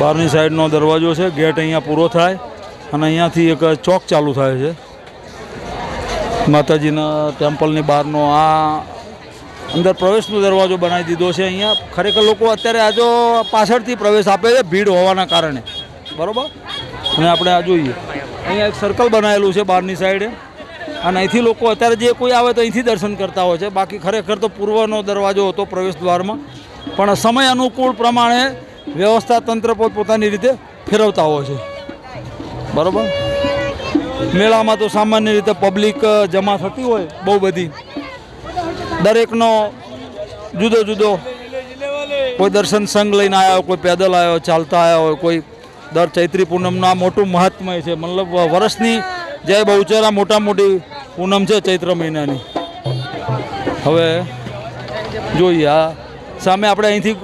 બહારની સાઈડનો દરવાજો છે, ગેટ અહીંયા પૂરો થાય અને અહીંયાથી એક ચોક ચાલુ થાય છે. માતાજીના ટેમ્પલની બહારનો આ અંદર પ્રવેશનો દરવાજો બનાવી દીધો છે અહીંયા. ખરેખર લોકો અત્યારે આજો પાછળથી પ્રવેશ આપે છે ભીડ હોવાના કારણે. બરોબર? અને આપણે આ જોઈએ. અહીંયા એક સર્કલ બનાવેલું છે બહારની સાઈડે. અને અહીંથી લોકો અત્યારે જે કોઈ આવે તો અહીંથી દર્શન કરતા હોય છે. બાકી ખરેખર તો પૂર્વનો દરવાજો હતો પ્રવેશ દ્વારમાં. પણ સમય અનુકૂળ પ્રમાણે વ્યવસ્થા તંત્ર પોતપોતાની રીતે ફેરવતા હોય છે. બરાબર? મેળામાં તો સામાન્ય રીતે પબ્લિક જમા થતી હોય બહુ બધી. દરેકનો જુદો જુદો કોઈ દર્શન સંઘ લઈને આવ્યા હોય કોઈ પેદલ આવ્યો, ચાલતા આવ્યા હોય, કોઈ દર ચૈત્રી પૂનમનું આ મોટું મહાત્મય છે. મતલબ વર્ષની જય બહુચર મોટા મોટી પૂનમ છે ચૈત્ર મહિનાની. હવે જોઈએ આ સામે આપણે અહીંથી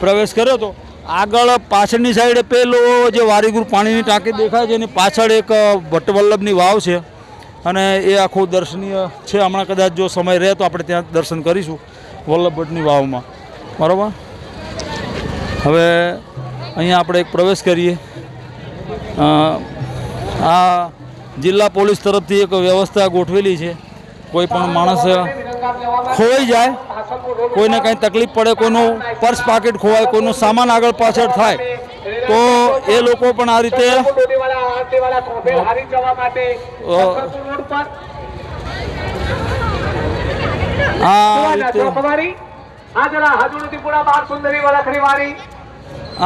પ્રવેશ કર્યો તો આગળ પાછળની સાઈડે પેલો જે વારીગુર પાણીની ટાંકી દેખાય છે, એની પાછળ એક ભટ્ટવલ્લભની વાવ છે. અને એ આખું દર્શનીય છે. હમણાં કદાચ જો સમય રહે તો આપણે ત્યાં દર્શન કરીશું વલ્લભ ભટ્ટની વાવમાં. બરાબર? હવે અહીંયા આપણે એક પ્રવેશ કરીએ. આ જિલ્લા પોલીસ તરફથી એક વ્યવસ્થા ગોઠવેલી છે. કોઈ પણ માણસ ખોવાઈ જાય. કોઈને કંઈ તકલીફ પડે, કોઈનું પર્સ પાકેટ ખોવાય, કોઈનું સામાન આગળ પાછળ થાય, તો એ લોકો પણ આ રીતે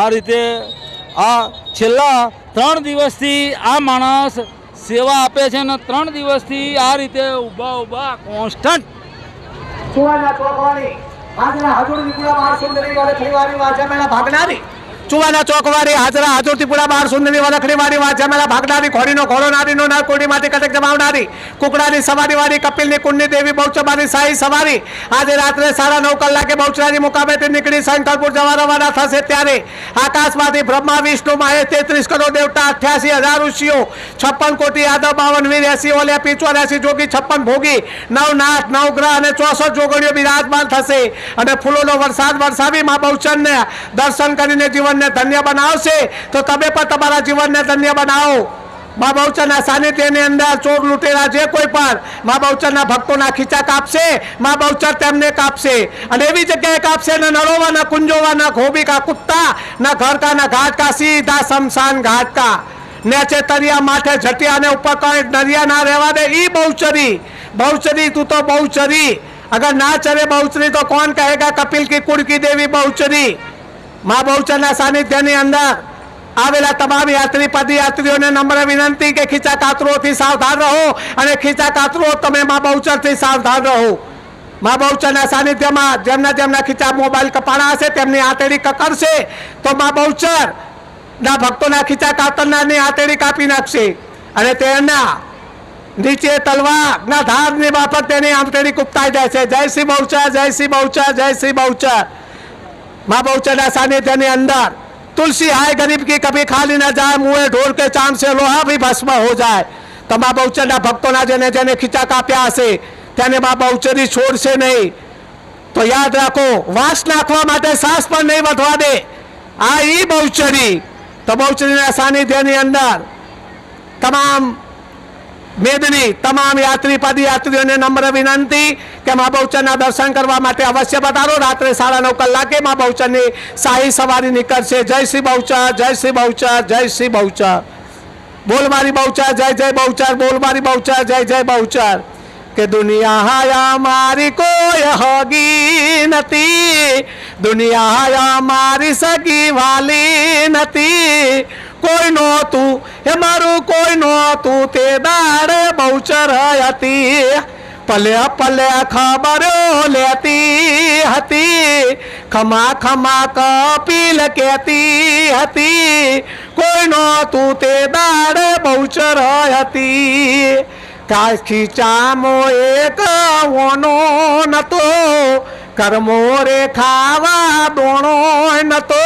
આ રીતે, આ છેલ્લા ત્રણ દિવસથી આ માણસ સેવા આપે છે અને ત્રણ દિવસથી આ રીતે ઊભા ઊભા કોન્સ્ટન્ટ ભાગનારી. ચુવાના ચોકવારી હાજરા, હાજરથી પૂરા બાર સુંદરી વલખડી વાળી વાંચા મેળા ભાગનારી ઘોડીનો ઘોડો, નારીનો નાર કોડીમાંથી કટક જમાવનારી, કુકડાની સવારી વાળી કપિલની કુંડની દેવી, બહુચબાની સાઈ સવારી. આજે રાત્રે સાડા નવ કલાકે બહુચરાજી મુકામેથી નીકળી શંકરપુર જવા રવાના થશે ત્યારે. આકાશમાંથી બ્રહ્મા, વિષ્ણુ, મહેશ, તેત્રીસ કરોડ દેવતા, અઠ્યાસી હજાર ઋષિઓ, છપ્પન કોટી યાદવ, બાવન વીર એસી, ઓલિયા પિચોર્યાસી જોગી, છપ્પન ભોગી, નવ નાથ, નવ ગ્રહ અને ચોસઠ જોગણીઓ બિરાજમાન થશે. અને ફૂલોનો વરસાદ વરસાવી મા બહુચરને દર્શન કરીને જીવનને ધન્ય બનાવશે, તો તમે પણ તમારા જીવનને ધન્ય બનાવો. મા બહુચરના સાનિધ્યની અંદર ચોર લૂંટેલા જે કોઈ પણ મા બહુચરના ભક્તોના ખીચા કાપશે, મા બહુચર તેમને કાપશે. અને એવી જગ્યાએ કાપશે, ને નરોવા ના કુંજોવા, ના ઘોબી કુત્તા, ના ઘર ના ઘાટ સીધા શમશાન ઘાટ કા તરિયા ચેતરિયા માથે જટિયાને ઉપર કઈ નરિયા ના રહેવા દે, ઈ બહુચરી. બહુચરી તું તો બહુચરી. અગર ના ચરે બહુચરી તો કોણ કહેગા, કપિલ કી કુડકી દેવી બહુચરી. મા બહુચરના સાનિધ્યની અંદર આવેલા તમામ યાત્રી, પદયાત્રીઓને નમ્ર વિનંતી કે ખીચા કાતરોથી સાવધાન રહો અને ખીચા કાતરો તમે મા બહુચરથી સાવધાન રહો. મા બહુચરના સાનિધ્યમાં જેમના જેમના ખીચા મોબાઈલ કપાણા હશે, તેમની આતેડી કકડશે, તો મા બહુચર ના ભક્તોના ખીચા કાતરનારની આતેડી કાપી નાખશે અને તેના નીચે તલવારના ધારની બાફત તેની આમતેડી કુપતાઈ જાય છે જય શ્રી બહુચર, જય શ્રી બહુચર, જય શ્રી બહુચર. माँ बहुचना सानिध्य ने अंदर तुलसी आए गरीब की कभी खाली न जाए मुंह ढोल के चांद से लोहा भी भस्म हो जाए તો મા બહુચરના ભક્તોના જેને જેને ખીચા કાપ્યા હશે તેને મા બહુચરી છોડશે નહીં તો યાદ રાખો વાસ નાખવા માટે સાસ પણ નહીં વધવા દે આ ઈ બહુચરી તો બહુચરીના સાનિધ્યની અંદર તમામ મેદની તમામ યાત્રી, પદયાત્રીઓને નમ્ર વિનંતી કે મા બહુચરના દર્શન કરવા માટે અવશ્ય પધારો. રાત્રે સાડા નવ કલાકે મા બહુચરની શાહી સવારી નીકળશે. જય શ્રી બહુચર, જય શ્રી બહુચર, જય શ્રી બહુચર. બોલ મારી બહુચર, જય જય બહુચર, બોલ બહુચર, જય જય બહુચર. કે દુનિયા હાયા મારી કોઈ હોગી નથી. દુનિયા હાયા મારી સગી વાલી નથી. કોઈ નહોતું, એ મારું કોઈ નહોતું, તે દાડે બહુચર હતી પલે પલે ખબરો લેતી હતી, ખમા ખમા કપિલ કહેતી હતી. કોઈ નહોતું, તે દાડે બહુચર હતી કાશી ચામો એક ઓનો નતો, કર્મો રે ખાવા દોણો નતો.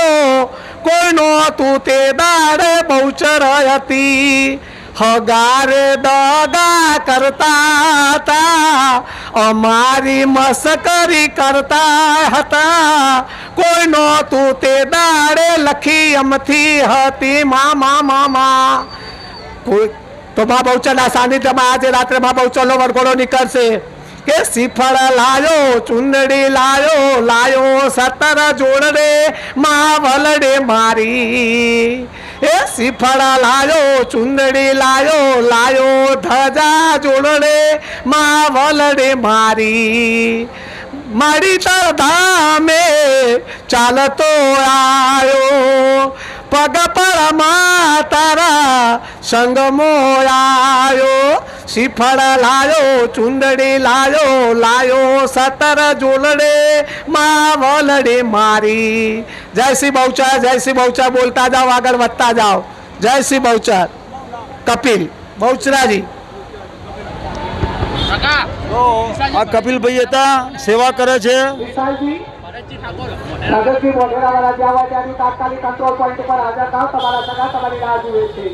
નહોતું તે દાડે બહુચર હતી. હગારે દગા કરતા હતા. અમારી મસ્કરી કરતા હતા. કોઈ નહોતું તે દાડે લખી અમથી હતી. મામા મા મા મા. કોઈ તો મા બહુચરના સાનિધ્યમાં આજે રાત્રે મા બહુચરનો વરઘોડો નીકળશે. કે શ્રીફળ લાયો, ચુંદડી લાયો લાયો સતર જોડડે મા વલડે મારી. એ શ્રીફળ લાયો, ચુંદડી લાયો લાયો ધજા જોડડે મા વલડે મારી. મારી તર ધામે ચાલતો આવ્યો પગ પર તારા સંગમો આવ્યો શ્રીફળ લાયો ચુંદડી લાયો લાયો સતર જોલડે માં વલડે મારી. જય શ્રી બહુચર જય શ્રી બહુચર બોલતા જાઓ આગળ વધતા જાઓ. જય શ્રી બહુચર. કપિલ બહુચરાજી. આ કપિલભાઈ હતા સેવા કરે છે. વિશાલજી પ્રગતિ મોઢેરાવાળા જ્યાં હોય ત્યાંથી તાત્કાલિક કંટ્રોલ પોઈન્ટ પર હાજર થાવ તમારા સગા તમારી રાહ જુએ છે.